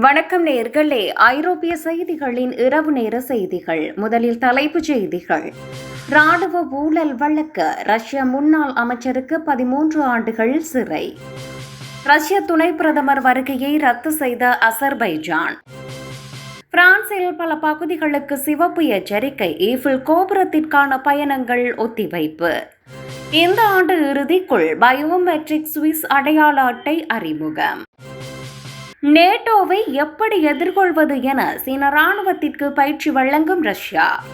வணக்கம் நேர்களே. ஐரோப்பிய செய்திகளின் இரவு நேர செய்திகள். முதலில் தலைப்புச் செய்திகள். ராணுவ ஊழல் வழக்கு ரஷ்ய முன்னாள் அமைச்சருக்கு பதிமூன்று ஆண்டுகள் சிறை. ரஷ்ய துணை பிரதமர் வருகையை ரத்து செய்த அசர்பைஜான். பிரான்சில் பல பகுதிகளுக்கு சிவப்பு எச்சரிக்கை ஈஃபில் கோபுரத்திற்கான பயணங்கள் ஒத்திவைப்பு. இந்த ஆண்டு இறுதிக்குள் பயோமெட்ரிக் சுவிஸ் அடையாள அட்டை அறிமுகம். நேட்டோவை எப்படி எதிர்கொள்வது என சீன ராணுவத்திற்கு பயிற்சி வழங்கும் ரஷ்யா.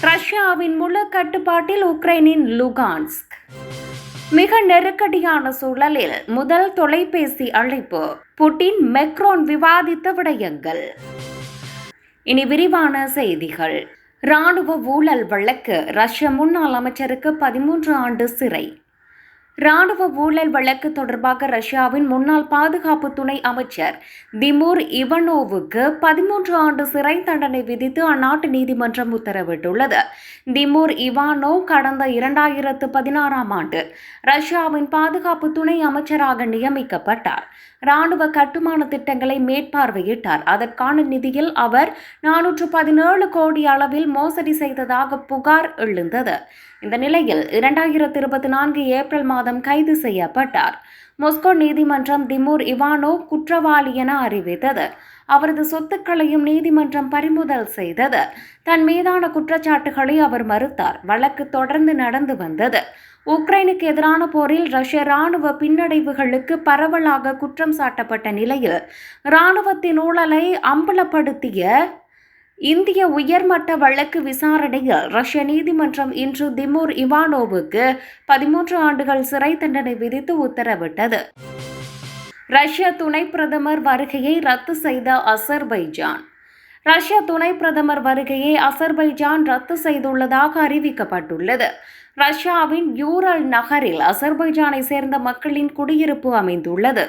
ரஷ்யாவின் முழு கட்டுப்பாட்டில் உக்ரைனின் லுகான்ஸ்க். மிக நெருக்கடியான சூழலில் முதல் தொலைபேசி அழைப்பு புட்டின் மெக்ரோன் விவாதித்த விடயங்கள். இனி விரிவான செய்திகள். ராணுவ ஊழல் வழக்கு ரஷ்ய முன்னாள் அமைச்சருக்கு பதிமூன்று ஆண்டு சிறை. ராணுவ ஊழல் வழக்கு தொடர்பாக ரஷ்யாவின் முன்னாள் பாதுகாப்பு துணை அமைச்சர் திமூர் இவனோவுக்கு பதிமூன்று ஆண்டு சிறை தண்டனை விதித்து அந்நாட்டு நீதிமன்றம் உத்தரவிட்டுள்ளது. திமூர் இவானோ கடந்த இரண்டாயிரத்து பதினாறாம் ஆண்டு ரஷ்யாவின் பாதுகாப்பு துணை அமைச்சராக நியமிக்கப்பட்டார். ராணுவ கட்டுமான திட்டங்களை மேற்பார்வையிட்டார். அதற்கான நிதியில் அவர் நானூற்று பதினேழு கோடி அளவில் மோசடி செய்ததாக புகார் எழுந்தது. இந்த நிலையில் இரண்டாயிரத்தி இருபத்தி நான்கு ஏப்ரல் மாதம் கைது செய்யப்பட்டார். மொஸ்கோ நீதிமன்றம் திமூர் இவானோ குற்றவாளி என அறிவித்தது. அவரது சொத்துக்களையும் நீதிமன்றம் பறிமுதல் செய்தது. தன் மீதான குற்றச்சாட்டுகளை அவர் மறுத்தார். வழக்கு தொடர்ந்து நடந்து வந்தது. உக்ரைனுக்கு எதிரான போரில் ரஷ்ய ராணுவ பின்னடைவுகளுக்கு பரவலாக குற்றம் சாட்டப்பட்ட நிலையில் ராணுவத்தின் ஊழலை அம்பலப்படுத்திய இந்திய உயர்மட்ட வழக்கு விசாரணையில் ரஷ்ய நீதிமன்றம் இன்று திமுர் இவானோவுக்கு பதிமூன்று ஆண்டுகள் சிறை தண்டனை விதித்து உத்தரவிட்டது. ரஷ்ய துணை பிரதமர் வருகையை ரத்து செய்த அசர்பைஜான். ரஷ்ய துணை பிரதமர் வருகையை அசர்பைஜான் ரத்து செய்துள்ளதாக அறிவிக்கப்பட்டுள்ளது. ரஷ்யாவின் யூரல் நகரில் அசர்பைஜானை சேர்ந்த மக்களின் குடியிருப்பு அமைந்துள்ளது.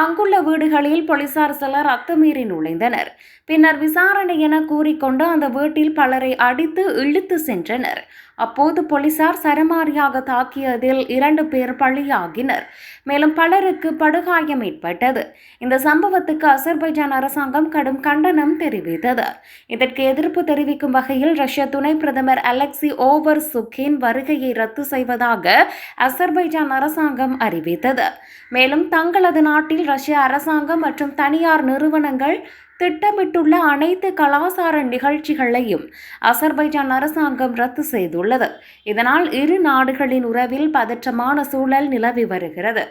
அங்குள்ள வீடுகளில் போலீசார் சிலர் அத்துமீறி நுழைந்தனர். பின்னர் விசாரணை என கூறிக்கொண்டு அந்த வீட்டில் பலரை அடித்து இழுத்து சென்றனர். அப்போது போலீசார் சரமாரியாக தாக்கியதில் இரண்டு பேர் பலியாகினர். மேலும் பலருக்கு படுகாயம் ஏற்பட்டது. இந்த சம்பவத்துக்கு அசர்பைஜான் அரசாங்கம் கடும் கண்டனம் தெரிவித்தது. இதற்கு எதிர்ப்பு தெரிவிக்கும் வகையில் ரஷ்ய துணை பிரதமர் அலெக்சி ஓவர் சுக்கின் வருகையை ரத்து செய்வதாக அசர்பைஜான் அரசாங்கம் அறிவித்தது. மேலும் தங்களது நாட்டில் ரஷ்ய அரசாங்கம் மற்றும் தனியார் நிறுவனங்கள் திட்டமிட்டுள்ள அனைத்து கலாசார நிகழ்ச்சிகளையும் அசர்பைஜான் அரசாங்கம் ரத்து செய்துள்ளது. இதனால் இரு நாடுகளின் உறவில் பதற்றமான சூழல் நிலவி வருகிறது.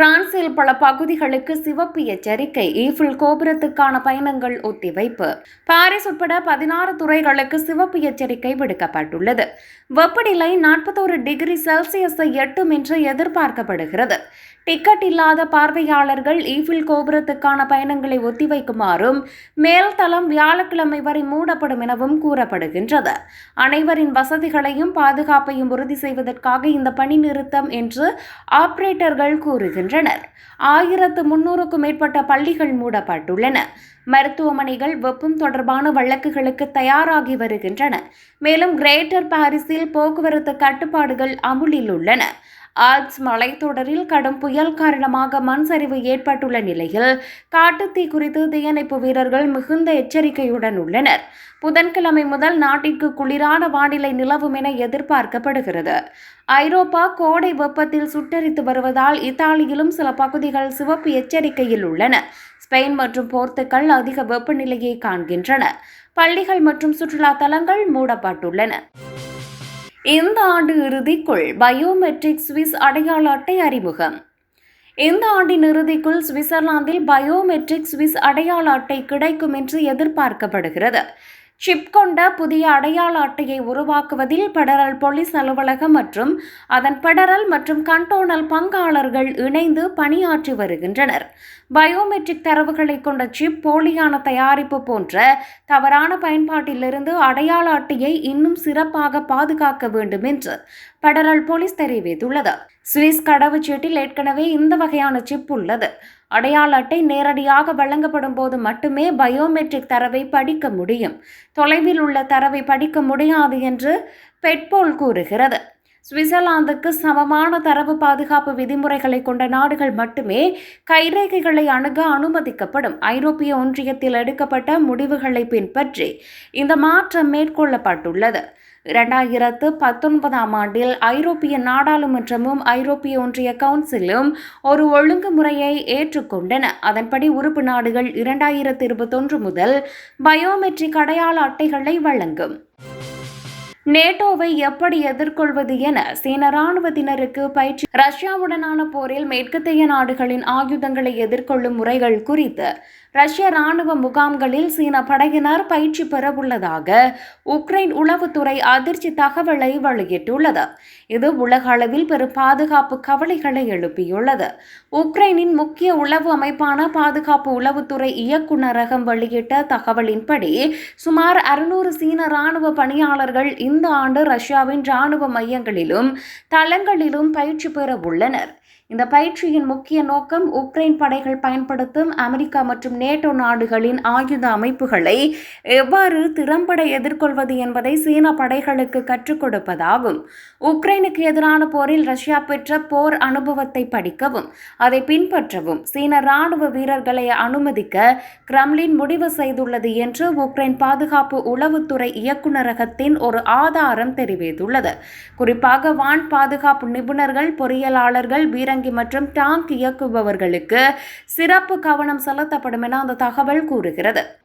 பிரான்சில் பல பகுதிகளுக்கு சிவப்பு எச்சரிக்கை ஈஃபில் கோபுரத்துக்கான பயணங்கள் ஒத்திவைப்பு. பாரிஸ் உட்பட பதினாறு துறைகளுக்கு சிவப்பு எச்சரிக்கை விடுக்கப்பட்டுள்ளது. வெப்பநிலை நாற்பத்தோரு டிகிரி செல்சியஸை எட்டும் என்று எதிர்பார்க்கப்படுகிறது. டிக்கெட் இல்லாத பார்வையாளர்கள் ஈஃபில் கோபுரத்துக்கான பயணங்களை ஒத்திவைக்குமாறும் மேல்தளம் வியாழக்கிழமை வரை மூடப்படும் எனவும் கூறப்படுகின்றது. அனைவரின் வசதிகளையும் பாதுகாப்பையும் உறுதி செய்வதற்காக இந்த பணி நிறுத்தம் என்று ஆபரேட்டர்கள் கூறுகின்றனர். ஆயிரத்து முன்னூறுக்கும் மேற்பட்ட பள்ளிகள் மூடப்பட்டுள்ளன. மருத்துவமனைகள் வெப்பம் தொடர்பான வழக்குகளுக்கு தயாராகி வருகின்றன. மேலும் கிரேட்டர் பாரிஸில் போக்குவரத்து கட்டுப்பாடுகள் அமுலில் உள்ளன. ஆல்ப்ஸ் மலைத்தொடரில் கடும் புயல் காரணமாக மண் சரிவு ஏற்பட்டுள்ள நிலையில் காட்டுத்தீ குறித்து தீயணைப்பு வீரர்கள் மிகுந்த எச்சரிக்கையுடன் உள்ளனர். புதன்கிழமை முதல் நாட்டிற்கு குளிரான வானிலை நிலவும் என எதிர்பார்க்கப்படுகிறது. ஐரோப்பா கோடை வெப்பத்தில் சுட்டரித்து வருவதால் இத்தாலியிலும் சில பகுதிகள் சிவப்பு எச்சரிக்கையில் உள்ளன. ஸ்பெயின் மற்றும் போர்த்துக்கல் அதிக வெப்பநிலையை காண்கின்றன. பள்ளிகள் மற்றும் சுற்றுலா தலங்கள் மூடப்பட்டுள்ளன. இந்த ஆண்டு இறுதிக்குள் பயோமெட்ரிக் சுவிஸ் அடையாள அட்டை அறிமுகம். இந்த ஆண்டின் இறுதிக்குள் சுவிட்சர்லாந்தில் பயோமெட்ரிக் சுவிஸ் அடையாள அட்டை கிடைக்கும் என்று எதிர்பார்க்கப்படுகிறது. சிப் கொண்ட புதிய அடையாள அட்டையை உருவாக்குவதில் பெடரல் போலீஸ் அலுவலகம் மற்றும் அதன் பெடரல் மற்றும் கண்டோனல் பங்காளர்கள் இணைந்து பணியாற்றி வருகின்றனர். பயோமெட்ரிக் தரவுகளை கொண்ட சிப் போலியான தயாரிப்பு போன்ற தவறான பயன்பாட்டிலிருந்து அடையாள அட்டையை இன்னும் சிறப்பாக பாதுகாக்க வேண்டும் என்று பெடரல் போலீஸ் தெரிவித்துள்ளது. சுவிஸ் கடவுச்சீட்டில் ஏற்கனவே இந்த வகையான சிப் உள்ளது. அடையாள அட்டை நேரடியாக வழங்கப்படும் போது மட்டுமே பயோமெட்ரிக் தரவை படிக்க முடியும். தொலைவில் உள்ள தரவை படிக்க முடியாது என்று பெட்போல் கூறுகிறது. சுவிட்சர்லாந்துக்கு சமமான தரவு பாதுகாப்பு விதிமுறைகளை கொண்ட நாடுகள் மட்டுமே கைரேகைகளை அணுக அனுமதிக்கப்படும். ஐரோப்பிய ஒன்றியத்தில் எடுக்கப்பட்ட முடிவுகளை பின்பற்றி இந்த மாற்றம் மேற்கொள்ளப்பட்டுள்ளது. இரண்டாயிரத்து பத்தொன்பதாம் ஆண்டில் ஐரோப்பிய நாடாளுமன்றமும் ஐரோப்பிய ஒன்றிய கவுன்சிலும் ஒரு ஒழுங்குமுறையை ஏற்றுக்கொண்டன. அதன்படி உறுப்பு நாடுகள் இரண்டாயிரத்து இருபத்தொன்று முதல் பயோமெட்ரிக் அடையாள அட்டைகளை வழங்கும். நேட்டோவை எப்படி எதிர்கொள்வது என சீன ராணுவத்தினருக்கு பயிற்சி ரஷ்யாவுடனான போரில் மேற்கத்தைய நாடுகளின் ஆயுதங்களை எதிர்கொள்ளும் முறைகள் குறித்து ரஷ்ய ராணுவ முகாம்களில் சீன படையினர் பயிற்சி பெறவுள்ளதாக உக்ரைன் உளவுத்துறை அதிர்ச்சி தகவலை வெளியிட்டுள்ளது. இது உலக அளவில் பெரும் பாதுகாப்பு கவலைகளை எழுப்பியுள்ளது. உக்ரைனின் முக்கிய உளவு அமைப்பான பாதுகாப்பு உளவுத்துறை இயக்குநரகம் வெளியிட்ட தகவலின்படி சுமார் அறுநூறு சீன ராணுவ பணியாளர்கள் இந்த ஆண்டு ரஷ்யாவின் ராணுவ மையங்களிலும் தளங்களிலும் பயிற்சி பெற உள்ளனர் இந்த பயிற்சியின் முக்கிய நோக்கம் உக்ரைன் படைகள் பயன்படுத்தும் அமெரிக்கா மற்றும் நேட்டோ நாடுகளின் ஆயுத அமைப்புகளை எவ்வாறு திறம்பட எதிர்கொள்வது என்பதை சீன படைகளுக்கு கற்றுக் கொடுப்பதாகும். உக்ரைனுக்கு எதிரான போரில் ரஷ்யா பெற்ற போர் அனுபவத்தை படிக்கவும் அதை பின்பற்றவும் சீன ராணுவ வீரர்களை அனுமதிக்க கிரம்லின் முடிவு செய்துள்ளது என்று உக்ரைன் பாதுகாப்பு உளவுத்துறை இயக்குநரகத்தின் ஒரு ஆதாரம் தெரிவித்துள்ளது. குறிப்பாக வான் பாதுகாப்பு நிபுணர்கள் பொறியியலாளர்கள் பீரங்கி மற்றும் டாங்க் இயக்குபவர்களுக்கு சிறப்பு கவனம் செலுத்தப்படும் என அந்த தகவல் கூறுகிறது.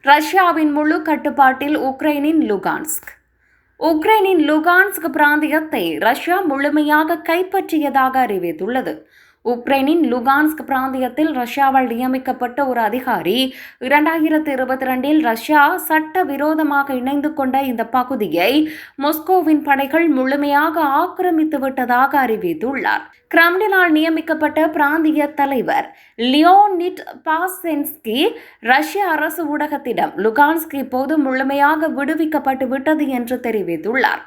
ரஷ்யாவின் முழு கட்டுப்பாட்டில் உக்ரைனின் லுகான்ஸ்க். உக்ரைனின் லுகான்ஸ்க் பிராந்தியத்தை ரஷ்யா முழுமையாக கைப்பற்றியதாக அறிவித்துள்ளது. உக்ரைனின் லுகான்ஸ்க் பிராந்தியத்தில் ரஷ்யாவால் நியமிக்கப்பட்ட ஒரு அதிகாரி இரண்டாயிரத்தி இருபத்தி ரெண்டில் ரஷ்யா சட்ட விரோதமாக இணைந்து கொண்ட இந்த பகுதியை மொஸ்கோவின் படைகள் முழுமையாக ஆக்கிரமித்து விட்டதாக அறிவித்துள்ளார். கிரம்லினால் நியமிக்கப்பட்ட பிராந்திய தலைவர் லியோனிட் பாசென்ஸ்கி ரஷ்ய அரசு ஊடகத்திடம் லுகான்ஸ்கி இப்போது முழுமையாக விடுவிக்கப்பட்டு விட்டது என்று தெரிவித்துள்ளார்.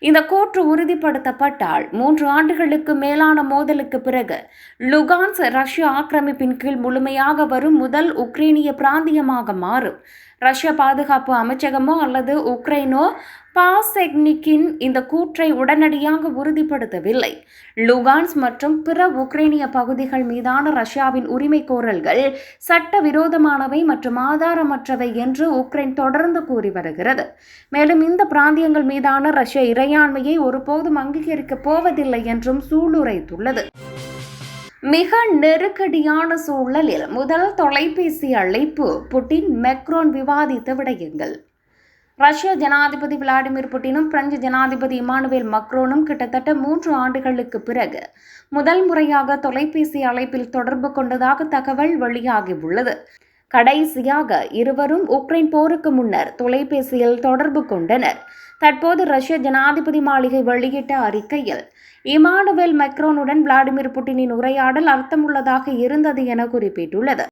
இந்த கூற்று உறுதிப்படுத்தப்பட்டால் மூன்று ஆண்டுகளுக்கு மேலான மோதலுக்கு பிறகு லுகான்ஸ் ரஷ்ய ஆக்கிரமிப்பின் கீழ் முழுமையாக வரும் முதல் உக்ரைனிய பிராந்தியமாக மாறும். ரஷ்ய பாதுகாப்பு அமைச்சகமோ அல்லது உக்ரைனோ பாசெக்னிக்கின் இந்த கூற்றை உடனடியாக உறுதிப்படுத்தவில்லை. லுகான்ஸ் மற்றும் பிற உக்ரைனிய பகுதிகள் மீதான ரஷ்யாவின் உரிமை கோரல்கள் சட்டவிரோதமானவை மற்றும் ஆதாரமற்றவை என்று உக்ரைன் தொடர்ந்து கூறி வருகிறது. மேலும் இந்த பிராந்தியங்கள் மீதான ரஷ்ய இறையாண்மையை ஒருபோதும் அங்கீகரிக்கப் போவதில்லை என்றும் சூளுரைத்துள்ளது. மிக நெருக்கடியான சூழலில் முதல் தொலைபேசி அழைப்பு புட்டின் மெக்ரோன் விவாதித்த விடயங்கள். ரஷ்ய ஜனாதிபதி விளாடிமிர் புட்டினும் பிரெஞ்சு ஜனாதிபதி இமானுவேல் மக்ரோனும் கிட்டத்தட்ட மூன்று ஆண்டுகளுக்கு பிறகு முதல் முறையாக தொலைபேசி அழைப்பில் தொடர்பு கொண்டதாக தகவல் வெளியாகியுள்ளது கடைசியாக இருவரும் உக்ரைன் போருக்கு முன்னர் தொலைபேசியில் தொடர்பு கொண்டனர். தற்போது ரஷ்ய ஜனாதிபதி மாளிகை வெளியிட்ட அறிக்கையில் இமானுவேல் மெக்ரோனுடன் விளாடிமிர் புட்டினின் உரையாடல் அர்த்தமுள்ளதாக இருந்தது என குறிப்பிட்டுள்ளது.